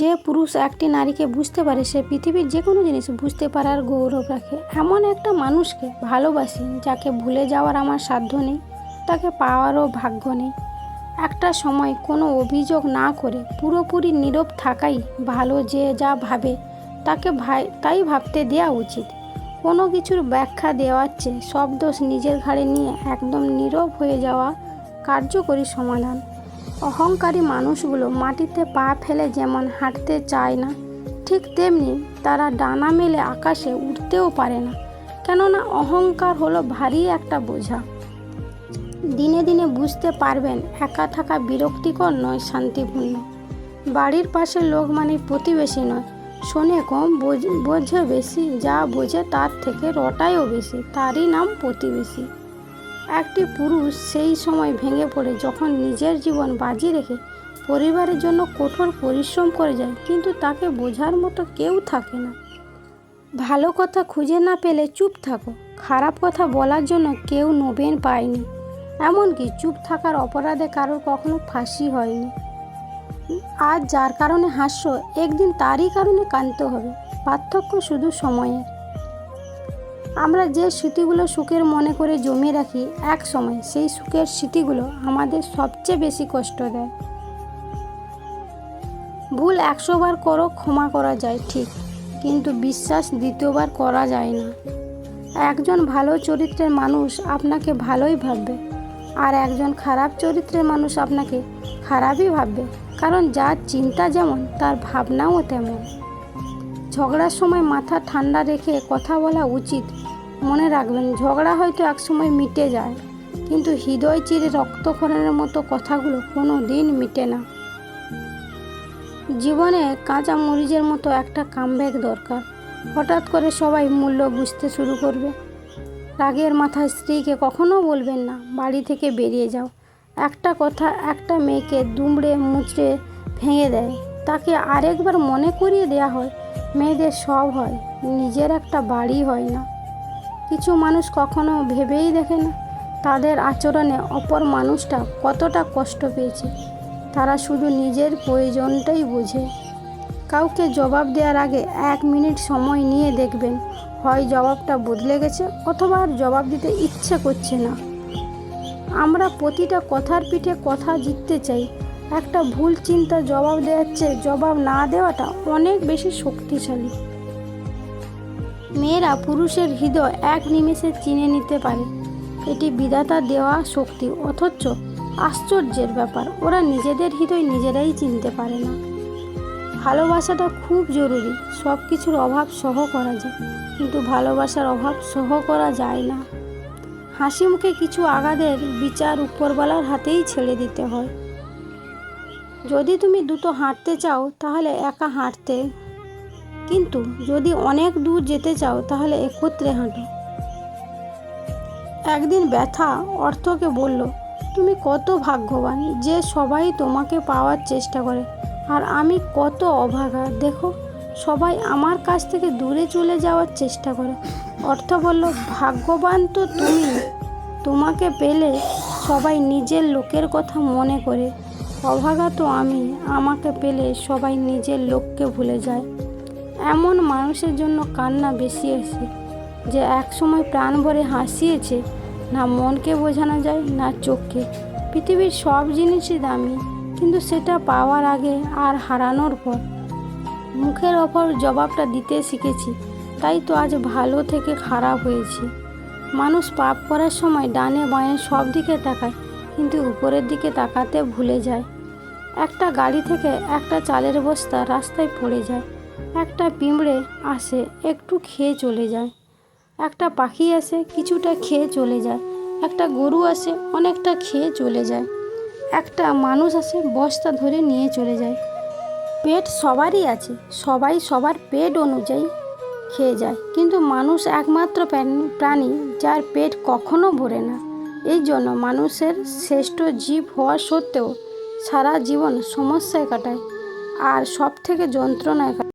যে পুরুষ একটি নারীকে বুঝতে পারে, সে পৃথিবীর যে কোনো জিনিস বুঝতে পারার গৌরব রাখে। এমন একটা মানুষকে ভালোবাসি যাকে ভুলে যাওয়ার আমার সাধ্য নেই, তাকে পাওয়ারও ভাগ্য নেই। একটা সময় কোনো অভিযোগ না করে পুরোপুরি নীরব থাকাই ভালো যে যা ভাবে, তাকে ভাই, তাই ভাবতে দেওয়া উচিত। কোনো কিছুর ব্যাখ্যা দেওয়ার চেয়ে সব দোষ নিজের ঘাড়ে নিয়ে একদম নীরব হয়ে যাওয়া কার্যকরী সমাধান। অহংকারী মানুষগুলো মাটিতে পা ফেলে যেমন হাঁটতে চায় না, ঠিক তেমনি তারা ডানা মেলে আকাশে উঠতেও পারে না। কেননা অহংকার হলো ভারী একটা বোঝা। দিনে দিনে বুঝতে পারবেন, একা থাকা বিরক্তিকর নয়, শান্তিপূর্ণ। বাড়ির পাশে লোক মানে প্রতিবেশী নয়। শোনে কম, বোঝ- বোঝে বেশি, যা বোঝে তার থেকে রটায়ও বেশি, তারই নাম প্রতিবেশী। একটি পুরুষ সেই সময় ভেঙে পড়ে যখন নিজের জীবন বাজি রেখে পরিবারের জন্য কঠোর পরিশ্রম করে যায়, কিন্তু তাকে বোঝার মতো কেউ থাকে না। ভালো কথা খুঁজে না পেলে চুপ থাকো, খারাপ কথা বলার জন্য কেউ নবেন পায়নি। এমনকি চুপ থাকার অপরাধে কারোর কখনো ফাঁসি হয়নি। আজ যার কারণে হাস্য, একদিন তারই কারণে কাঁদতে হবে। পার্থক্য শুধু সময়ের। আমরা যে স্মৃতিগুলো সুখের মনে করে জমিয়ে রাখি এক সময়, সেই সুখের স্মৃতিগুলো আমাদের সবচেয়ে বেশি কষ্ট দেয়। ভুল একশো বার করো, ক্ষমা করা যায় ঠিক, কিন্তু বিশ্বাস দ্বিতীয়বার করা যায় না। একজন ভালো চরিত্রের মানুষ আপনাকে ভালোই ভাববে, আর একজন খারাপ চরিত্রের মানুষ আপনাকে খারাপই ভাববে, কারণ যার চিন্তা যেমন, তার ভাবনাও তেমন। ঝগড়ার সময় মাথা ঠান্ডা রেখে কথা বলা উচিত মনে রাখবেন, ঝগড়া হয়তো একসময় মিটে যায়, কিন্তু হৃদয় চিরে রক্তক্ষরণের মতো কথাগুলো কোনো দিন মিটে না। জীবনে কাঁচা মরিচের মতো একটা কামব্যাক দরকার। হঠাৎ করে সবাই মূল্য বুঝতে শুরু করবে। রাগের মাথায় স্ত্রীকে কখনো বলবেন না, বাড়ি থেকে বেরিয়ে যাও। একটা কথা একটা মেয়েকে দুমড়ে মুচড়ে ভেঙে দেয়। তাকে আরেকবার মনে করিয়ে দেয়া হয়, মেয়েদের সব হয়, নিজের একটা বাড়ি হয় না। কিছু মানুষ কখনো ভেবেই দেখে না। তাদের আচরণে অপর মানুষটা কতটা কষ্ট পেয়েছে। তারা শুধু নিজের প্রয়োজনটাই বোঝে। কাউকে জবাব দেওয়ার আগে এক মিনিট সময় নিয়ে দেখবেন, হয় জবাবটা বদলে গেছে অথবা আর জবাব দিতে ইচ্ছে করছে না। আমরা প্রতিটা কথার পিঠে কথা জিততে চাই। একটা ভুল চিন্তা জবাব দেওয়ার চেয়ে জবাব না দেওয়াটা অনেক বেশি শক্তিশালী। মেয়েরা পুরুষের হৃদয় এক নিমেষে চিনে নিতে পারে। এটি বিধাতা দেওয়া শক্তি, অথচ আশ্চর্যের ব্যাপার, ওরা নিজেদের হৃদয় নিজেরাই চিনতে পারে না। ভালোবাসাটা খুব জরুরি সব কিছুর অভাব সহ করা যায়, কিন্তু ভালোবাসার অভাব সহ করা যায় না। হাসি মুখে কিছু আগাদের বিচার উপরওয়ালার হাতেই ছেড়ে দিতে হয়। যদি তুমি দুটো হাঁটতে চাও, তাহলে একা হাঁটতে কিন্তু যদি অনেক দূর যেতে চাও, তাহলে একত্রে হাঁটো। একদিন ব্যথা অর্থকে বলল, তুমি কত ভাগ্যবান যে সবাই তোমাকে পাওয়ার চেষ্টা করে। আর আমি কত অভাগা, দেখো, সবাই আমার কাছ থেকে দূরে চলে যাওয়ার চেষ্টা করে। অর্থ বলল, ভাগ্যবান তো তুমি। তোমাকে পেলে সবাই নিজের লোকের কথা মনে করে। অভাগা তো আমি, আমাকে পেলে সবাই নিজের লোককে ভুলে যায়। এমন মানুষের জন্য কান্না বেশি আসে যে একসময় প্রাণ ভরে হাসিয়েছে, না মনকে বোঝানো যায়, না চোখকে। পৃথিবীর সব জিনিসই দামি, কিন্তু সেটা পাওয়ার আগে আর হারানোর পর। মুখের ওপর জবাবটা দিতে শিখেছি, তাই তো আজ ভালো থেকে খারাপ হয়েছি। মানুষ পাপ করার সময় ডানে বাঁয়ে সব দিকে তাকায়, কিন্তু উপরের দিকে তাকাতে ভুলে যায়। একটা গাড়ি থেকে একটা চালের বস্তা রাস্তায় পড়ে যায়। একটা পিঁমড়ে আসে, একটু খেয়ে চলে যায়। একটা পাখি আসে, কিছুটা খেয়ে চলে যায়। একটা গরু আসে, অনেকটা খেয়ে চলে যায়। একটা মানুষ আসে, বস্তা ধরে নিয়ে চলে যায়। পেট সবারই আছে, সবাই সবার পেট অনুযায়ী খেয়ে যায়। কিন্তু মানুষ একমাত্র প্রাণী- যার পেট কখনো ভরে না। এই জন্য মানুষের শ্রেষ্ঠ জীব হওয়া সত্ত্বেও সারা জীবন সমস্যায় কাটায়। আর সব থেকে যন্ত্রণায় কাটায়।